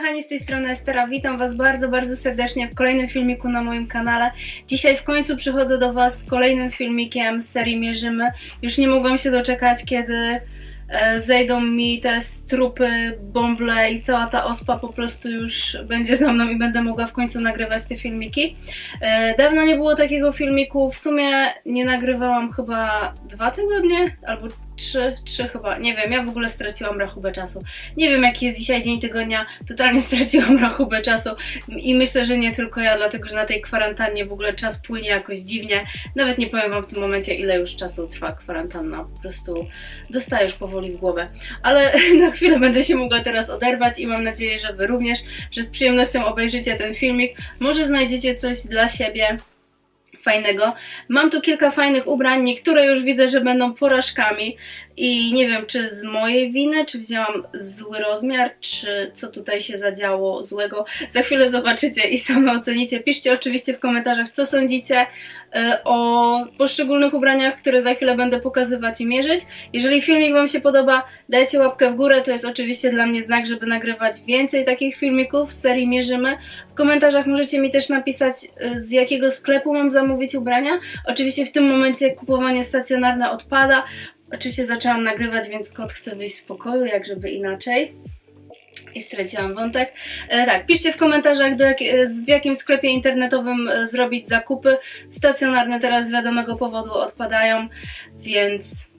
kochani, z tej strony Estera. Witam Was bardzo, bardzo serdecznie w kolejnym filmiku na moim kanale. Dzisiaj w końcu przychodzę do Was z kolejnym filmikiem z serii Mierzymy. Już nie mogłam się doczekać, kiedy zejdą mi te strupy, bąble i cała ta ospa po prostu już będzie za mną i będę mogła w końcu nagrywać te filmiki. E, dawno nie było takiego filmiku, w sumie nie nagrywałam chyba dwa tygodnie albo trzy, trzy chyba, nie wiem, ja w ogóle straciłam rachubę czasu. Nie wiem, jaki jest dzisiaj dzień tygodnia, totalnie straciłam rachubę czasu i myślę, że nie tylko ja, dlatego że na tej kwarantannie w ogóle czas płynie jakoś dziwnie. Nawet nie powiem Wam w tym momencie, ile już czasu trwa kwarantanna, po prostu dostaję już powoli w głowę. Ale na chwilę będę się mogła teraz oderwać i mam nadzieję, że Wy również, że z przyjemnością obejrzycie ten filmik. Może znajdziecie coś dla siebie fajnego. Mam tu kilka fajnych ubrań, niektóre już widzę, że będą porażkami i nie wiem, czy z mojej winy, czy wzięłam zły rozmiar, czy co tutaj się zadziało złego. Za chwilę zobaczycie i same ocenicie. Piszcie oczywiście w komentarzach, co sądzicie e, o poszczególnych ubraniach, które za chwilę będę pokazywać i mierzyć. Jeżeli filmik Wam się podoba, dajcie łapkę w górę, to jest oczywiście dla mnie znak, żeby nagrywać więcej takich filmików z serii Mierzymy. W komentarzach możecie mi też napisać, y, z jakiego sklepu mam zamówić ubrania. Oczywiście w tym momencie kupowanie stacjonarne odpada. Oczywiście zaczęłam nagrywać, więc kot chce wyjść z pokoju, jak żeby inaczej. I straciłam wątek. E, tak, piszcie w komentarzach, do jak, e, w jakim sklepie internetowym e, zrobić zakupy. Stacjonarne teraz z wiadomego powodu odpadają, więc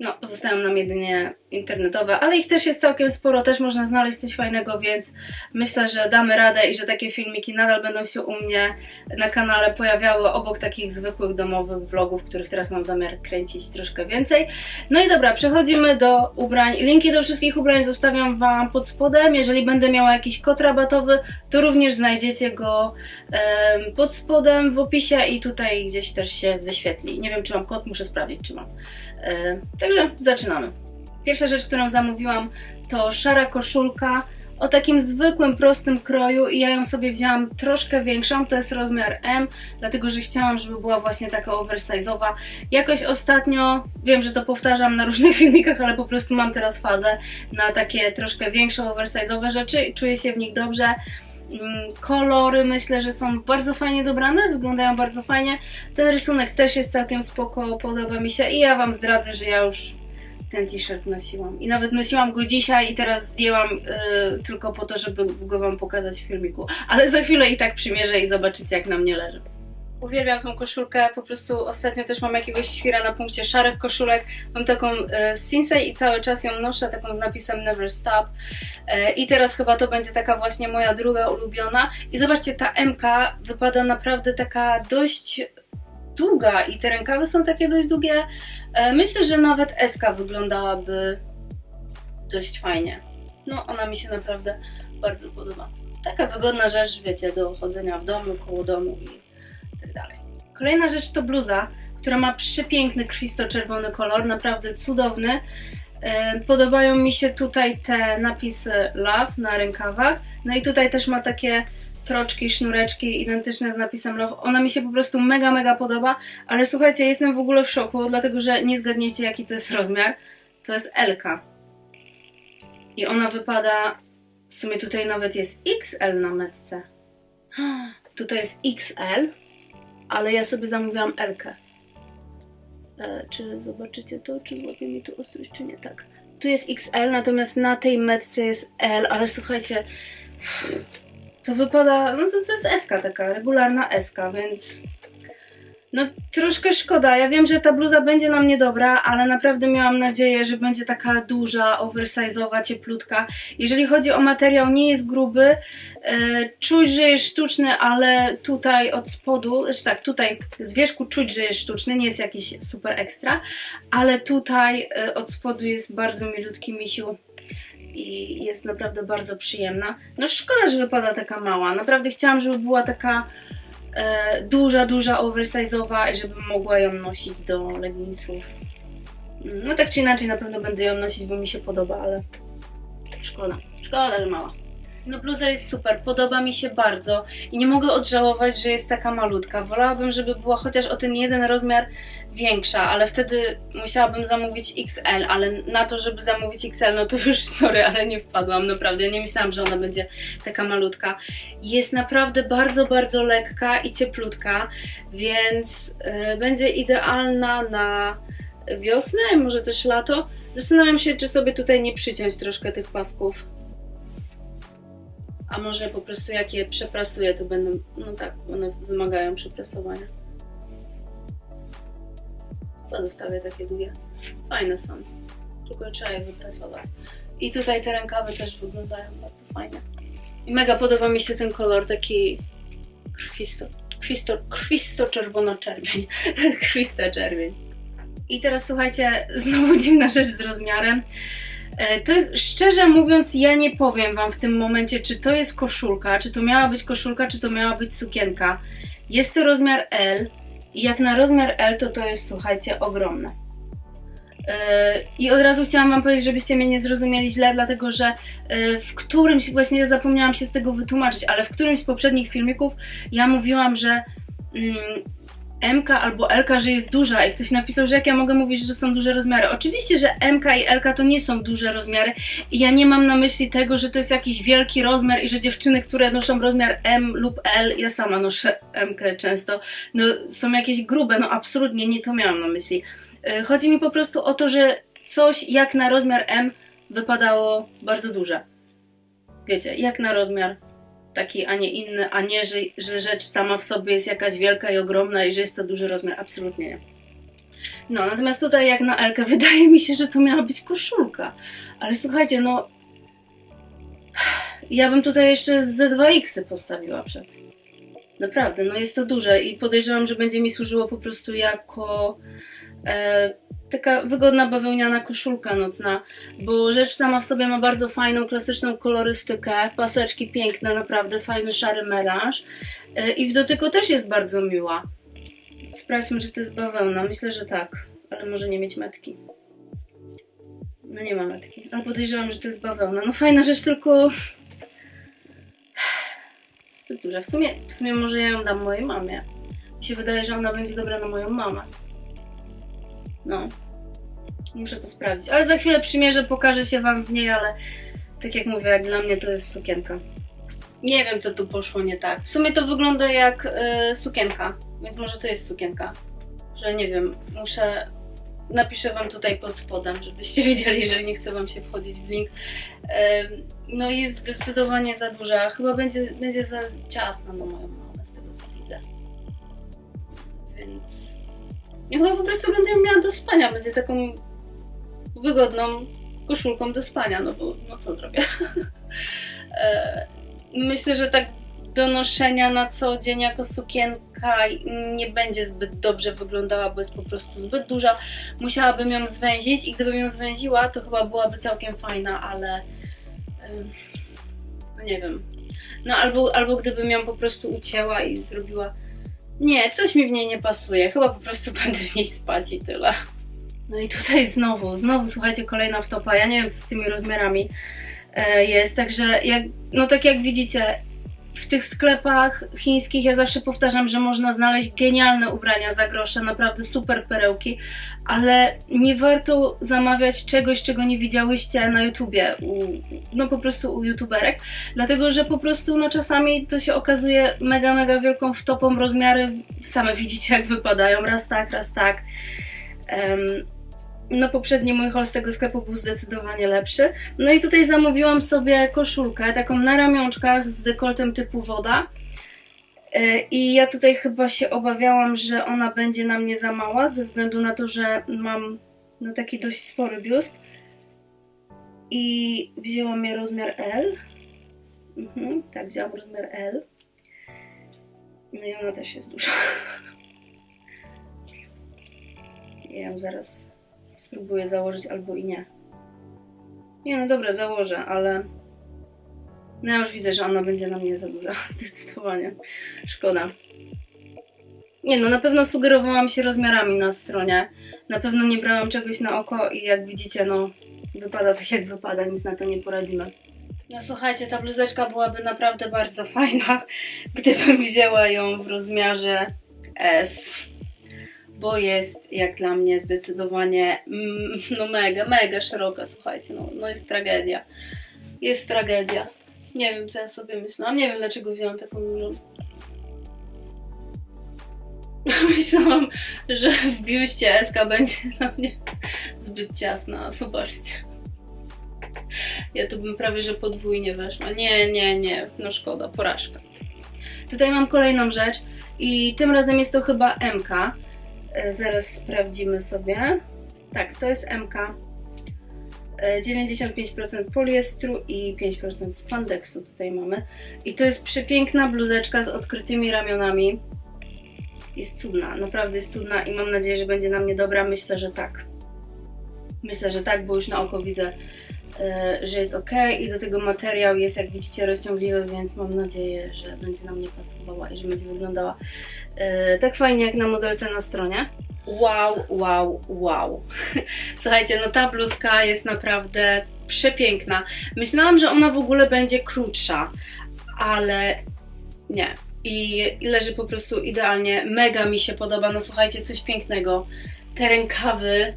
no, pozostają nam jedynie internetowe, ale ich też jest całkiem sporo, też można znaleźć coś fajnego, więc myślę, że damy radę i że takie filmiki nadal będą się u mnie na kanale pojawiały obok takich zwykłych domowych vlogów, których teraz mam zamiar kręcić troszkę więcej. No i dobra, przechodzimy do ubrań. Linki do wszystkich ubrań zostawiam Wam pod spodem. Jeżeli będę miała jakiś kod rabatowy, to również znajdziecie go em, pod spodem w opisie i tutaj gdzieś też się wyświetli. Nie wiem, czy mam kod, muszę sprawdzić, czy mam. E, Także zaczynamy. Pierwsza rzecz, którą zamówiłam, to szara koszulka o takim zwykłym, prostym kroju i ja ją sobie wzięłam troszkę większą, to jest rozmiar M, dlatego że chciałam, żeby była właśnie taka oversize'owa. Jakoś ostatnio, wiem, że to powtarzam na różnych filmikach, ale po prostu mam teraz fazę na takie troszkę większe, oversize'owe rzeczy i czuję się w nich dobrze. Mm, Kolory myślę, że są bardzo fajnie dobrane, wyglądają bardzo fajnie. Ten rysunek też jest całkiem spoko, podoba mi się i ja Wam zdradzę, że ja już ten t-shirt nosiłam. I nawet nosiłam go dzisiaj i teraz zdjęłam y, tylko po to, żeby go Wam pokazać w filmiku. Ale za chwilę i tak przymierzę i zobaczycie jak na mnie leży. Uwielbiam tą koszulkę, po prostu ostatnio też mam jakiegoś świra na punkcie szarych koszulek. Mam taką e, Sinsei i cały czas ją noszę, taką z napisem Never Stop. E, I teraz chyba to będzie taka właśnie moja druga ulubiona. I zobaczcie, ta MK wypada naprawdę taka dość długa i te rękawy są takie dość długie. E, Myślę, że nawet SK wyglądałaby dość fajnie. No, ona mi się naprawdę bardzo podoba. Taka wygodna rzecz, wiecie, do chodzenia w domu, koło domu i tak dalej. Kolejna rzecz to bluza, która ma przepiękny krwisto-czerwony kolor, naprawdę cudowny. E, Podobają mi się tutaj te napisy Love na rękawach. No i tutaj też ma takie troczki, sznureczki identyczne z napisem Love. Ona mi się po prostu mega, mega podoba, ale słuchajcie, jestem w ogóle w szoku, dlatego że nie zgadniecie jaki to jest rozmiar. To jest L. I ona wypada, w sumie tutaj nawet jest XL na metce. Tutaj jest XL, ale ja sobie zamówiłam L. E, czy zobaczycie to, czy złapie mi tu ostrość, czy nie? Tak. Tu jest XL, natomiast na tej metce jest L, ale słuchajcie, to wypada, no to, to jest SK taka, regularna SK, więc no troszkę szkoda. Ja wiem, że ta bluza będzie na mnie dobra, ale naprawdę miałam nadzieję, że będzie taka duża, oversize'owa, cieplutka. Jeżeli chodzi o materiał, nie jest gruby, e, czuć, że jest sztuczny, ale tutaj od spodu, znaczy tak, tutaj z wierzchu czuć, że jest sztuczny, nie jest jakiś super ekstra, ale tutaj e, od spodu jest bardzo milutki misiu i jest naprawdę bardzo przyjemna. No szkoda, że wypada taka mała. Naprawdę chciałam, żeby była taka e, duża, duża, oversize'owa i żebym mogła ją nosić do leginsów. No tak czy inaczej na pewno będę ją nosić, bo mi się podoba, ale szkoda. Szkoda, że mała. No bluza jest super, podoba mi się bardzo i nie mogę odżałować, że jest taka malutka. Wolałabym, żeby była chociaż o ten jeden rozmiar większa, ale wtedy musiałabym zamówić XL, ale na to, żeby zamówić XL, no to już sorry, ale nie wpadłam, naprawdę. Ja nie myślałam, że ona będzie taka malutka. Jest naprawdę bardzo, bardzo lekka i cieplutka, więc y, będzie idealna na wiosnę, może też lato. Zastanawiam się, czy sobie tutaj nie przyciąć troszkę tych pasków. A może po prostu jak je przeprasuję, to będą, no tak, one wymagają przeprasowania. Pozostawię takie długie. Fajne są. Tylko trzeba je wyprasować. I tutaj te rękawy też wyglądają bardzo fajnie. I mega podoba mi się ten kolor taki krwisto, krwisto, krwisto czerwono-czerwień. Krwista czerwień. I teraz słuchajcie, znowu dziwna rzecz z rozmiarem. E, To jest, szczerze mówiąc, ja nie powiem Wam w tym momencie, czy to jest koszulka, czy to miała być koszulka, czy to miała być sukienka. Jest to rozmiar L i jak na rozmiar L, to to jest, słuchajcie, ogromne. E, I od razu chciałam Wam powiedzieć, żebyście mnie nie zrozumieli źle, dlatego że e, w którymś, właśnie zapomniałam się z tego wytłumaczyć, ale w którymś z poprzednich filmików ja mówiłam, że mm, MK albo LK, że jest duża i ktoś napisał, że jak ja mogę mówić, że są duże rozmiary. Oczywiście, że MK i LK to nie są duże rozmiary i ja nie mam na myśli tego, że to jest jakiś wielki rozmiar i że dziewczyny, które noszą rozmiar M lub L, ja sama noszę MK często, no są jakieś grube, no absolutnie nie to miałam na myśli. Yy, Chodzi mi po prostu o to, że coś jak na rozmiar M wypadało bardzo duże. Wiecie, jak na rozmiar taki, a nie inny, a nie, że, że rzecz sama w sobie jest jakaś wielka i ogromna i że jest to duży rozmiar. Absolutnie nie. No, natomiast tutaj jak na Elkę wydaje mi się, że to miała być koszulka. Ale słuchajcie, no... Ja bym tutaj jeszcze z 2X postawiła przed. Naprawdę, no jest to duże i podejrzewam, że będzie mi służyło po prostu jako taka wygodna bawełniana koszulka nocna, bo rzecz sama w sobie ma bardzo fajną, klasyczną kolorystykę, paseczki piękne, naprawdę fajny szary melanż e, i w dotyku też jest bardzo miła. Sprawdźmy, czy to jest bawełna. Myślę, że tak, ale może nie mieć metki. No nie ma metki, ale podejrzewam, że to jest bawełna. No fajna rzecz, tylko zbyt duża. W sumie, w sumie może ja ją dam mojej mamie. Mi się wydaje, że ona będzie dobra na moją mamę. No. Muszę to sprawdzić. Ale za chwilę przymierzę, pokażę się Wam w niej, ale tak jak mówię, jak dla mnie to jest sukienka. Nie wiem, co tu poszło nie tak. W sumie to wygląda jak y, sukienka, więc może to jest sukienka. Że nie wiem, muszę. Napiszę Wam tutaj pod spodem, żebyście wiedzieli, że nie chcę Wam się wchodzić w link. No jest zdecydowanie za duża. Chyba będzie, będzie za ciasna na moją mamę, z tego co widzę. Więc. Ja chyba po prostu będę ją miała do spania. Będzie taką wygodną koszulką do spania, no bo no co zrobię. E, Myślę, że tak do noszenia na co dzień jako sukienka nie będzie zbyt dobrze wyglądała, bo jest po prostu zbyt duża. Musiałabym ją zwęzić i gdybym ją zwęziła, to chyba byłaby całkiem fajna, ale no nie wiem. No albo, albo gdybym ją po prostu ucięła i zrobiła. Nie, coś mi w niej nie pasuje. Chyba po prostu będę w niej spać i tyle. No i tutaj znowu, znowu słuchajcie, kolejna wtopa. Ja nie wiem, co z tymi rozmiarami e, jest, także jak, no tak jak widzicie, w tych sklepach chińskich ja zawsze powtarzam, że można znaleźć genialne ubrania za grosze, naprawdę super perełki, ale nie warto zamawiać czegoś, czego nie widziałyście na YouTubie, u, no po prostu u youtuberek, dlatego że po prostu no czasami to się okazuje mega, mega wielką wtopą rozmiary, same widzicie jak wypadają, raz tak, raz tak. Em, no poprzedni mój haul z tego sklepu był zdecydowanie lepszy. No i tutaj zamówiłam sobie koszulkę, taką na ramionczkach z dekoltem typu woda. E, I ja tutaj chyba się obawiałam, że ona będzie na mnie za mała, ze względu na to, że mam no taki dość spory biust. I wzięłam je rozmiar L. Mhm, tak, wzięłam rozmiar L. No i ona też jest duża. Ja ją zaraz spróbuję założyć albo i nie. Nie, no dobra, założę, ale no ja już widzę, że ona będzie na mnie za duża, zdecydowanie. Szkoda. Nie no, na pewno sugerowałam się rozmiarami na stronie. Na pewno nie brałam czegoś na oko i jak widzicie, no wypada tak jak wypada, nic na to nie poradzimy. No słuchajcie, ta bluzeczka byłaby naprawdę bardzo fajna, gdybym wzięła ją w rozmiarze S. Bo jest jak dla mnie zdecydowanie mm, no mega, mega szeroka, słuchajcie, no, no jest tragedia. Jest tragedia. Nie wiem co ja sobie myślałam, nie wiem dlaczego wzięłam taką dużą. Myślałam, że w biuście SK będzie dla mnie zbyt ciasna, zobaczcie. Ja tu bym prawie że podwójnie weszła. Nie, nie, nie, no szkoda, porażka. Tutaj mam kolejną rzecz i tym razem jest to chyba MK. E, Zaraz sprawdzimy sobie. Tak, to jest MK. E, 95% poliestru i 5% spandeksu tutaj mamy. I to jest przepiękna bluzeczka z odkrytymi ramionami. Jest cudna, naprawdę jest cudna i mam nadzieję, że będzie na mnie dobra. Myślę, że tak. Myślę, że tak, bo już na oko widzę, e, że jest ok i do tego materiał jest jak widzicie rozciągliwy, więc mam nadzieję, że będzie na mnie pasowała i że będzie wyglądała e, tak fajnie jak na modelce na stronie. Wow, wow, wow. Słuchajcie, no ta bluzka jest naprawdę przepiękna. Myślałam, że ona w ogóle będzie krótsza, ale nie. I leży po prostu idealnie. Mega mi się podoba. No słuchajcie, coś pięknego. Te rękawy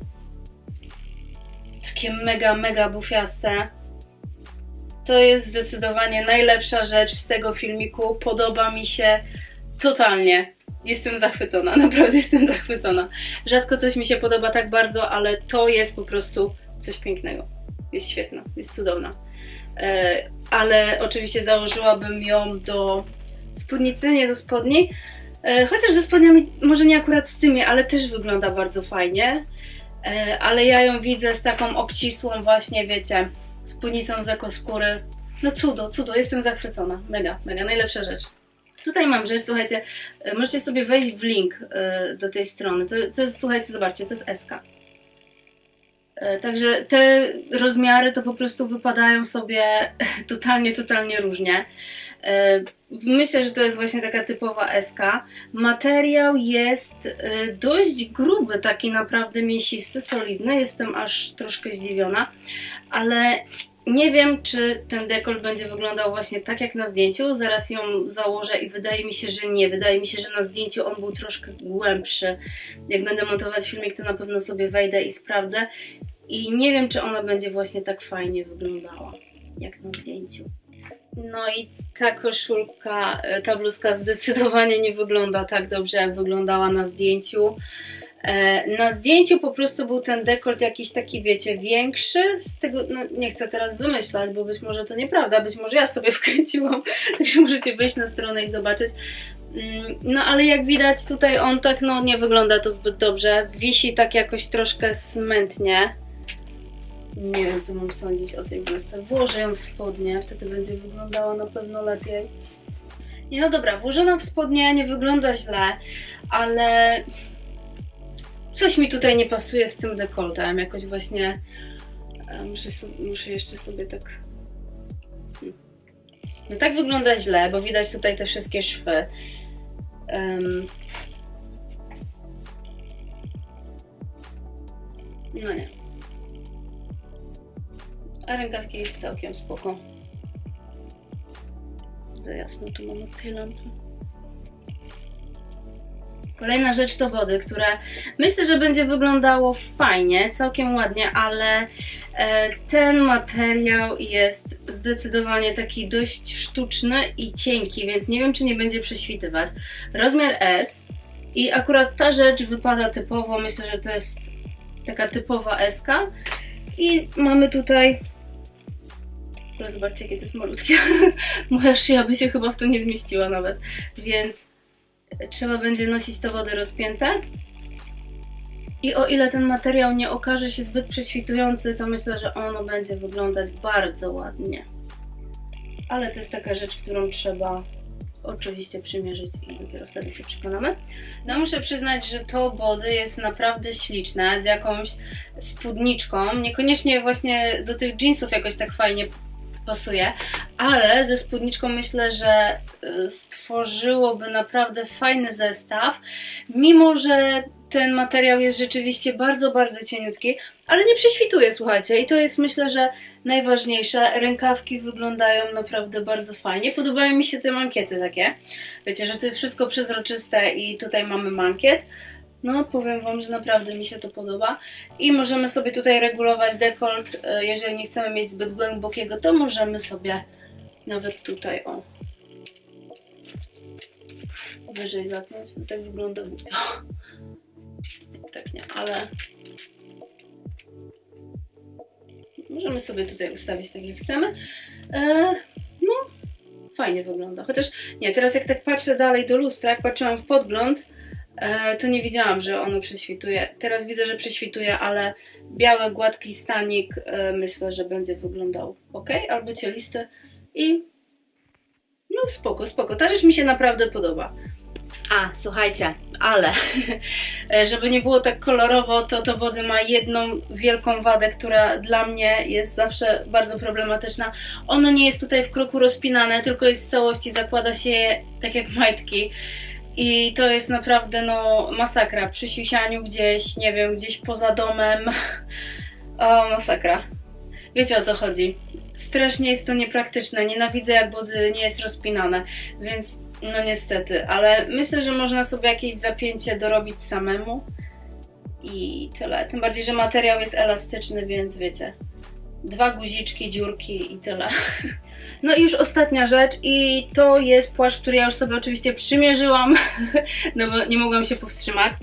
takie mega, mega bufiaste. To jest zdecydowanie najlepsza rzecz z tego filmiku. Podoba mi się totalnie. Jestem zachwycona, naprawdę jestem zachwycona. Rzadko coś mi się podoba tak bardzo, ale to jest po prostu coś pięknego. Jest świetna, jest cudowna. E, ale oczywiście założyłabym ją do spódnicy, nie do spodni. E, chociaż ze spodniami, może nie akurat z tymi, ale też wygląda bardzo fajnie. E, ale ja ją widzę z taką obcisłą właśnie, wiecie, spódnicą z ekoskóry. No cudo, cudo, jestem zachwycona. Mega, mega, najlepsza rzecz. Tutaj mam rzecz, słuchajcie, e, możecie sobie wejść w link e, do tej strony. To, to jest, słuchajcie, zobaczcie, to jest SK. Także te rozmiary to po prostu wypadają sobie totalnie, totalnie różnie. E, Myślę, że to jest właśnie taka typowa SK. Materiał jest e, dość gruby, taki naprawdę mięsisty, solidny. Jestem aż troszkę zdziwiona, ale nie wiem, czy ten dekol będzie wyglądał właśnie tak jak na zdjęciu. Zaraz ją założę i wydaje mi się, że nie. Wydaje mi się, że na zdjęciu on był troszkę głębszy. Jak będę montować filmik, to na pewno sobie wejdę i sprawdzę. I nie wiem, czy ona będzie właśnie tak fajnie wyglądała, jak na zdjęciu. No i ta koszulka, e, ta bluzka zdecydowanie nie wygląda tak dobrze, jak wyglądała na zdjęciu. E, Na zdjęciu po prostu był ten dekolt jakiś taki, wiecie, większy. Z tego, no nie chcę teraz wymyślać, bo być może to nieprawda, być może ja sobie wkręciłam, także możecie wejść na stronę i zobaczyć. Mm, No ale jak widać tutaj on tak, no nie wygląda to zbyt dobrze. Wisi tak jakoś troszkę smętnie. Nie wiem, co mam sądzić o tej bluzce. Włożę ją w spodnie, wtedy będzie wyglądała na pewno lepiej. Nie, no dobra, włożona w spodnie nie wygląda źle, ale coś mi tutaj nie pasuje z tym dekoltem. Jakoś właśnie e, muszę, muszę jeszcze sobie tak. No tak wygląda źle, bo widać tutaj te wszystkie szwy. Em. No nie. A rękawki całkiem spoko. Za jasno tu mamy tej lampy. Kolejna rzecz to wody, które myślę, że będzie wyglądało fajnie, całkiem ładnie, ale e, ten materiał jest zdecydowanie taki dość sztuczny i cienki, więc nie wiem, czy nie będzie prześwitywać. Rozmiar S i akurat ta rzecz wypada typowo, myślę, że to jest taka typowa SK. I mamy tutaj. Ale zobaczcie, jakie to jest malutkie. Moja szyja by się chyba w to nie zmieściła nawet. Więc trzeba będzie nosić te wody rozpięte. I o ile ten materiał nie okaże się zbyt prześwitujący, to myślę, że ono będzie wyglądać bardzo ładnie. Ale to jest taka rzecz, którą trzeba oczywiście przymierzyć i dopiero wtedy się przekonamy. No muszę przyznać, że to body jest naprawdę śliczne, z jakąś spódniczką. Niekoniecznie właśnie do tych jeansów jakoś tak fajnie pasuje, ale ze spódniczką myślę, że y, stworzyłoby naprawdę fajny zestaw, mimo że ten materiał jest rzeczywiście bardzo, bardzo cieniutki, ale nie prześwituje, słuchajcie, i to jest myślę, że najważniejsze. Rękawki wyglądają naprawdę bardzo fajnie. Podobają mi się te mankiety takie. Wiecie, że to jest wszystko przezroczyste i tutaj mamy mankiet. No, powiem Wam, że naprawdę mi się to podoba. I możemy sobie tutaj regulować dekolt. e, Jeżeli nie chcemy mieć zbyt głębokiego, to możemy sobie nawet tutaj, o, wyżej zapiąć. To tak wygląda. Tak nie, ale możemy sobie tutaj ustawić tak jak chcemy. E, no, fajnie wygląda. Chociaż nie, teraz jak tak patrzę dalej do lustra, jak patrzyłam w podgląd, to nie widziałam, że ono prześwituje. Teraz widzę, że prześwituje, ale biały, gładki stanik e, myślę, że będzie wyglądał ok, albo cielisty i no spoko, spoko. Ta rzecz mi się naprawdę podoba. A, słuchajcie, ale e, żeby nie było tak kolorowo, to to body ma jedną wielką wadę, która dla mnie jest zawsze bardzo problematyczna. Ono nie jest tutaj w kroku rozpinane, tylko jest w całości, zakłada się je tak jak majtki. I to jest naprawdę no masakra. Przy siusianiu gdzieś, nie wiem, gdzieś poza domem. O, masakra. Wiecie o co chodzi. Strasznie jest to niepraktyczne. Nienawidzę jak body nie jest rozpinane, więc no niestety, ale myślę, że można sobie jakieś zapięcie dorobić samemu i tyle. Tym bardziej, że materiał jest elastyczny, więc wiecie. Dwa guziczki, dziurki i tyle. No i już ostatnia rzecz i to jest płaszcz, który ja już sobie oczywiście przymierzyłam, no bo nie mogłam się powstrzymać.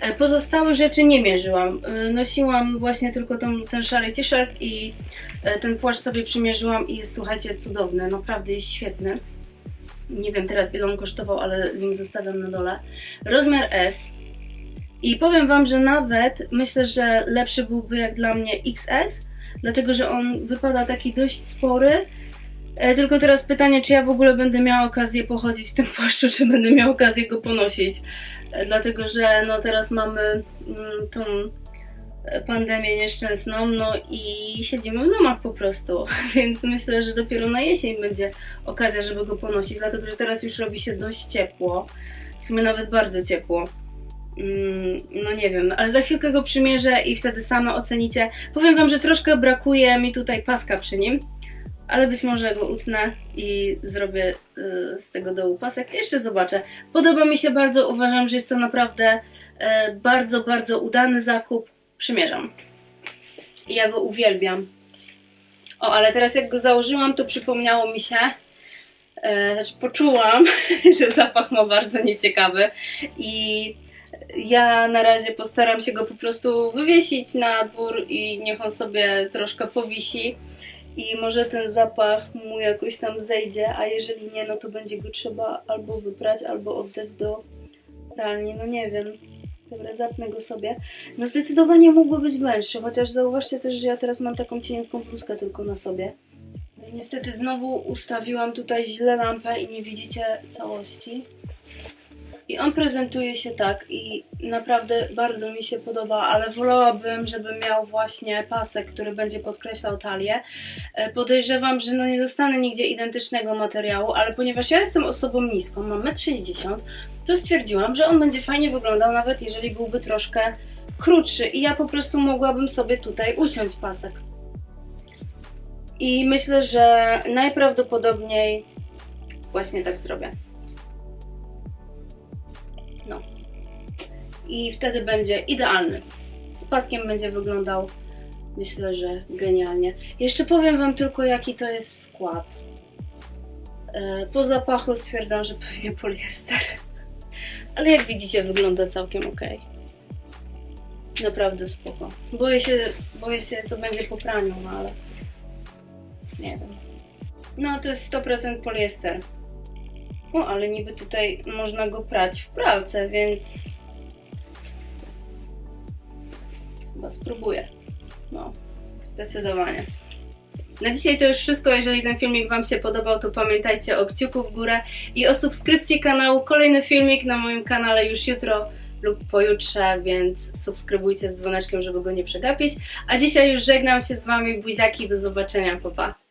E, Pozostałe rzeczy nie mierzyłam. E, Nosiłam właśnie tylko tą, ten szary t-shirt i e, ten płaszcz sobie przymierzyłam i jest, słuchajcie, cudowny. Naprawdę jest świetny. Nie wiem teraz ile on kosztował, ale link zostawiam na dole. Rozmiar S. I powiem Wam, że nawet myślę, że lepszy byłby jak dla mnie XS, dlatego że on wypada taki dość spory. E, Tylko teraz pytanie, czy ja w ogóle będę miała okazję pochodzić w tym płaszczu, czy będę miała okazję go ponosić. E, Dlatego, że no teraz mamy mm, tą pandemię nieszczęsną, no i siedzimy w domach po prostu, więc myślę, że dopiero na jesień będzie okazja, żeby go ponosić, dlatego, że teraz już robi się dość ciepło, w sumie nawet bardzo ciepło. Mm, No nie wiem, ale za chwilkę go przymierzę i wtedy same ocenicie. Powiem Wam, że troszkę brakuje mi tutaj paska przy nim, ale być może go utnę i zrobię y, z tego dołu pasek. Jeszcze zobaczę. Podoba mi się bardzo, uważam, że jest to naprawdę e, bardzo, bardzo udany zakup. Przymierzam. I ja go uwielbiam. O, ale teraz jak go założyłam, to przypomniało mi się, e, znaczy poczułam, że zapach ma bardzo nieciekawy i ja na razie postaram się go po prostu wywiesić na dwór i niech on sobie troszkę powisi i może ten zapach mu jakoś tam zejdzie, a jeżeli nie, no to będzie go trzeba albo wyprać, albo oddać do pralni, no nie wiem. Dobra, zapnę go sobie. No zdecydowanie mógłby być węższy, chociaż zauważcie też, że ja teraz mam taką cieniutką bluzkę tylko na sobie. No niestety znowu ustawiłam tutaj źle lampę i nie widzicie całości. I on prezentuje się tak i naprawdę bardzo mi się podoba, ale wolałabym, żeby miał właśnie pasek, który będzie podkreślał talię. E, Podejrzewam, że no nie dostanę nigdzie identycznego materiału, ale ponieważ ja jestem osobą niską, mam 1,60 m, to stwierdziłam, że on będzie fajnie wyglądał, nawet jeżeli byłby troszkę krótszy i ja po prostu mogłabym sobie tutaj uciąć pasek. I myślę, że najprawdopodobniej właśnie tak zrobię. I wtedy będzie idealny. Z paskiem będzie wyglądał, myślę, że genialnie. Jeszcze powiem Wam tylko, jaki to jest skład. E, Po zapachu stwierdzam, że pewnie poliester. Ale jak widzicie, wygląda całkiem ok. Naprawdę spoko. Boję się, boję się, co będzie po praniu, no ale nie wiem. No to jest 100% poliester. O, ale niby tutaj można go prać w pralce, więc spróbuję. No, zdecydowanie. Na dzisiaj to już wszystko. Jeżeli ten filmik Wam się podobał, to pamiętajcie o kciuku w górę i o subskrypcji kanału. Kolejny filmik na moim kanale już jutro lub pojutrze, więc subskrybujcie z dzwoneczkiem, żeby go nie przegapić. A dzisiaj już żegnam się z Wami, buziaki, do zobaczenia, pa pa.